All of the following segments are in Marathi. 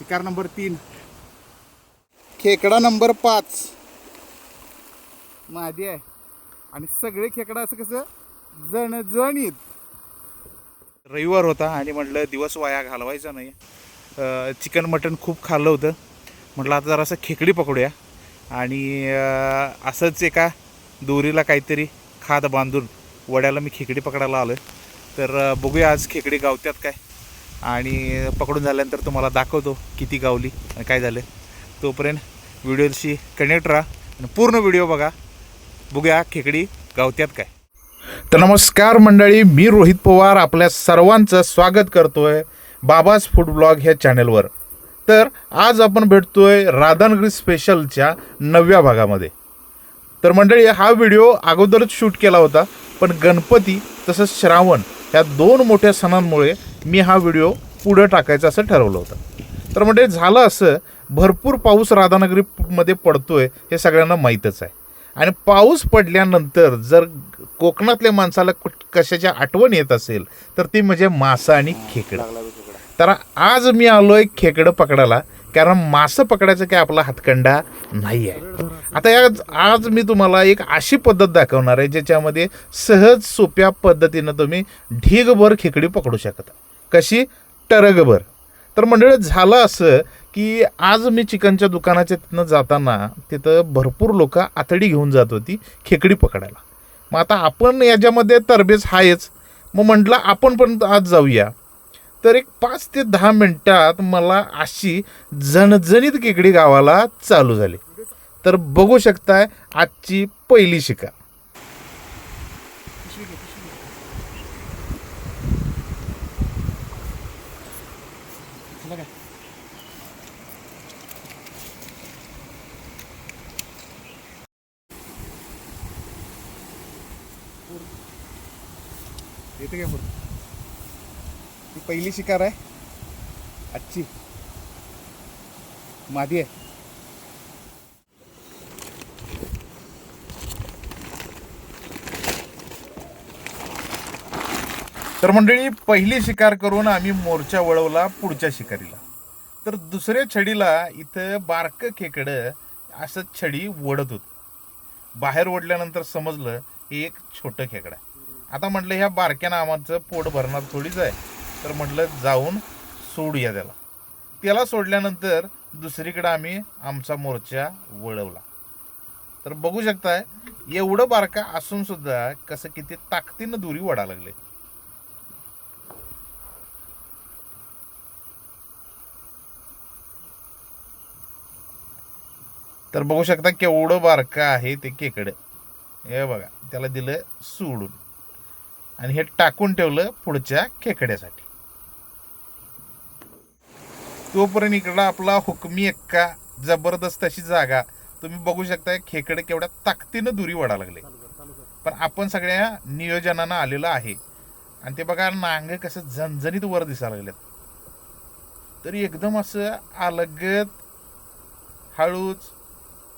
शिकार नंबर तीन. खेकडा नंबर पाच. मादी आहे. आणि सगळे खेकडा असं कसं? जण जणीत रविवार होता आणि म्हटलं दिवस वाया घालवायचा नाही. चिकन मटण खूप खाल्लं होतं. म्हटलं आता जरासं खेकडी पकडूया. आणि असंच एका दोरीला काहीतरी खाद बांधून वड्याला मी खेकडी पकडायला आलो तर बघूया आज खेकडी गावत्यात काय. आणि पकडून झाल्यानंतर तुम्हाला दाखवतो किती गावली आणि काय झालं. तोपर्यंत व्हिडिओशी कनेक्ट राहा आणि पूर्ण व्हिडिओ बघा. बघूया खेकडी गावत्यात काय. तर नमस्कार मंडळी मी रोहित पवार आपल्या सर्वांचं स्वागत करतोय बाबाज फूड ब्लॉग ह्या चॅनलवर. तर आज आपण भेटतोय राधानगरी स्पेशलच्या नवव्या भागामध्ये. तर मंडळी हा व्हिडिओ अगोदरच शूट केला होता पण गणपती तसंच श्रावण ह्या दोन मोठ्या सणांमुळे मी हा व्हिडिओ पुढं टाकायचा असं ठरवलं होतं. तर म्हणजे झालं असं भरपूर पाऊस राधानगरीमध्ये पडतो आहे हे सगळ्यांना माहीतच आहे. आणि पाऊस पडल्यानंतर जर कोकणातल्या माणसाला कुठ- कशाची आठवण येत असेल तर ती म्हणजे मासा आणि खेकडा. तर आज मी आलो आहे खेकडं पकडायला. कारण मासं पकडायचं काय आपला हातखंडा नाही आहे आता या आज मी तुम्हाला एक अशी पद्धत दाखवणार आहे ज्याच्यामध्ये सहज सोप्या पद्धतीनं तुम्ही ढीगभर खेकडी पकडू शकता. कशी? टरगभर. तर मंडळ झालं असं की आज मी चिकनच्या दुकानाच्या तिथनं जाताना तिथं भरपूर लोक आतडी घेऊन जात होती खेकडी पकडायला. मग आता आपण याच्यामध्ये तरबेज आहेच मग म्हटलं आपण पण आज जाऊया. तर एक पाच ते दहा मिनिटात मला अशी झणझणीत केकडी गावाला चालू झाली. तर बघू शकताय आजची पहिली शिका येते काय ही पहिली शिकार आहे. आजची. मादी आहे. तर मंडळी पहिली शिकार करून आम्ही मोर्चा वळवला पुढच्या शिकारीला. तर दुसऱ्या छडीला इथं बारकं खेकडं असं छडी ओढत होत. बाहेर ओढल्यानंतर समजलं हे एक छोटं खेकडं आता म्हटलं ह्या बारक्या नामाचं पोट भरणार थोडीच आहे. तर म्हटलं जाऊन सोडूया त्याला. त्याला सोडल्यानंतर दुसरीकडं आम्ही आमचा मोर्चा वळवला. तर बघू शकताय एवढं बारका असून सुद्धा कसं किती ताकदीनं दुरी वडा लागले. तर बघू शकता केवढं बारकं आहे ते केकडं. हे बघा त्याला दिलं सोडून. आणि हे टाकून ठेवलं पुढच्या खेकड्यासाठी तोपर्यंत इकडं आपला हुकमी एक्का जबरदस्त अशी जागा. तुम्ही बघू शकता खेकडे केवढ्या ताकदीनं दुरी वडा लागले. पण आपण सगळ्या नियोजनानं आलेलं आहे. आणि ते बघा नांग कसं झणझणीत वर दिसायला लागलेत. तरी एकदम असं अलगत हळूच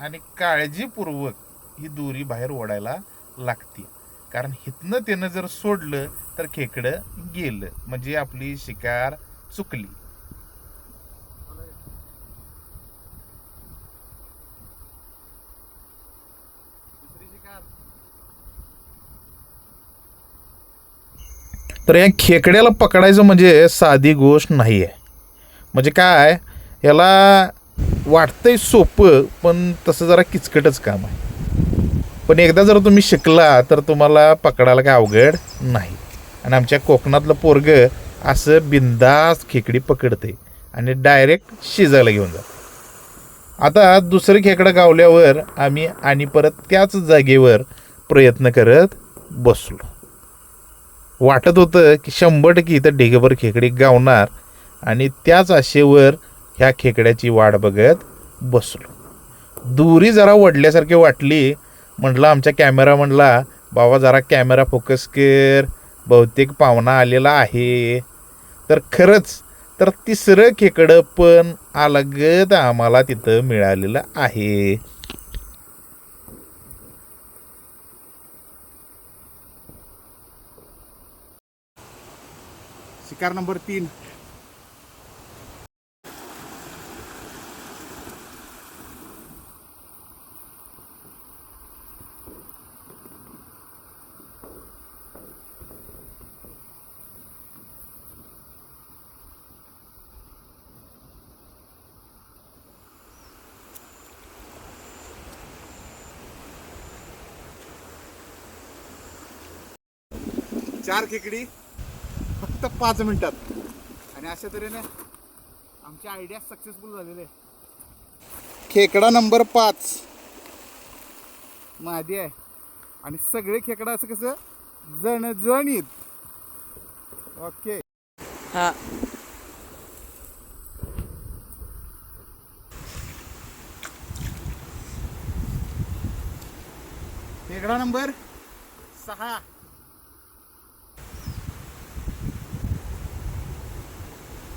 आणि काळजीपूर्वक ही दोरी बाहेर ओढायला लागते. कारण हिथनं त्यानं जर सोडलं तर खेकडं गेलं. म्हणजे आपली शिकार चुकली. तर या खेकड्याला पकडायचं म्हणजे साधी गोष्ट नाही आहे म्हणजे काय? याला वाटतंय सोपं पण तसं जरा किचकटच काम आहे. पण एकदा जर तुम्ही शिकला तर तुम्हाला पकडायला काय अवघड नाही. आणि आमच्या कोकणातलं पोरग असं बिंदास खेकडी पकडते आणि डायरेक्ट शिजायला घेऊन जाते आता दुसरं खेकडं गावल्यावर आम्ही आणि परत त्याच जागेवर प्रयत्न करत बसलो. वाटत होतं की शंभर टक्के इथं ढेगभर खेकडी गावणार आणि त्याच आशेवर ह्या खेकड्याची वाट बघत बसलो. दुरी जरा वडल्यासारखी वाटली. म्हटलं आमच्या कॅमेरा म्हणला बाबा जरा कॅमेरा फोकस कर. बहुतेक पाहुणा आलेला आहे. तर खरंच तर तिसरं खेकडं पण अलगद आम्हाला तिथं मिळालेलं आहे. शिकार नंबर तीन. चार खेकडी. फक्त पाच मिनिटात. आणि अशा तऱ्हेने आमची आयडिया सक्सेसफुल झालेली आहे खेकडा नंबर पाच. मादी आहे. आणि सगळे खेकडा असं कसं? जणजणीत. ओके. हा. खेकडा नंबर सहा.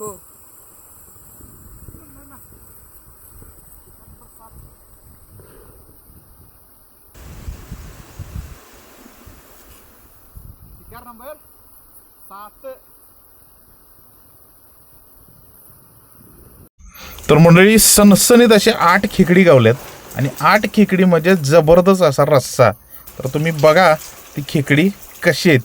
हो. शिकार नंबर सात तर मंडळी सनसनीत असे आठ खेकडी गावल्यात आणि आठ खेकडी म्हणजे जबरदस्त असा रस्सा. तर तुम्ही बघा ती खेकडी कशी आहे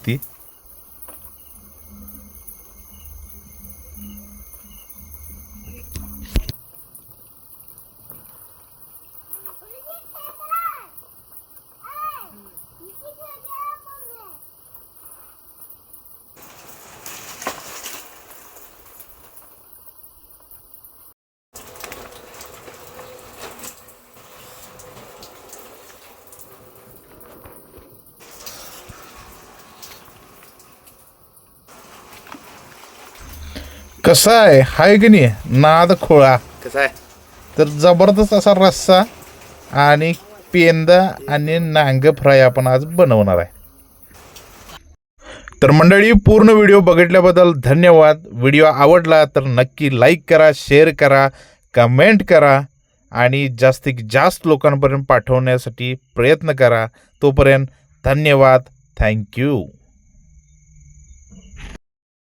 कसा आहे? हाय की नाही? नाद खोळा. कसं आहे? तर जबरदस्त असा रस्सा आणि पेंदा आणि नांग फ्राय आपण आज बनवणार आहे. तर मंडळी पूर्ण व्हिडिओ बघितल्याबद्दल धन्यवाद. व्हिडिओ आवडला तर नक्की लाईक करा शेअर करा कमेंट करा आणि जास्तीत जास्त लोकांपर्यंत पाठवण्यासाठी प्रयत्न करा. तोपर्यंत धन्यवाद. थँक्यू.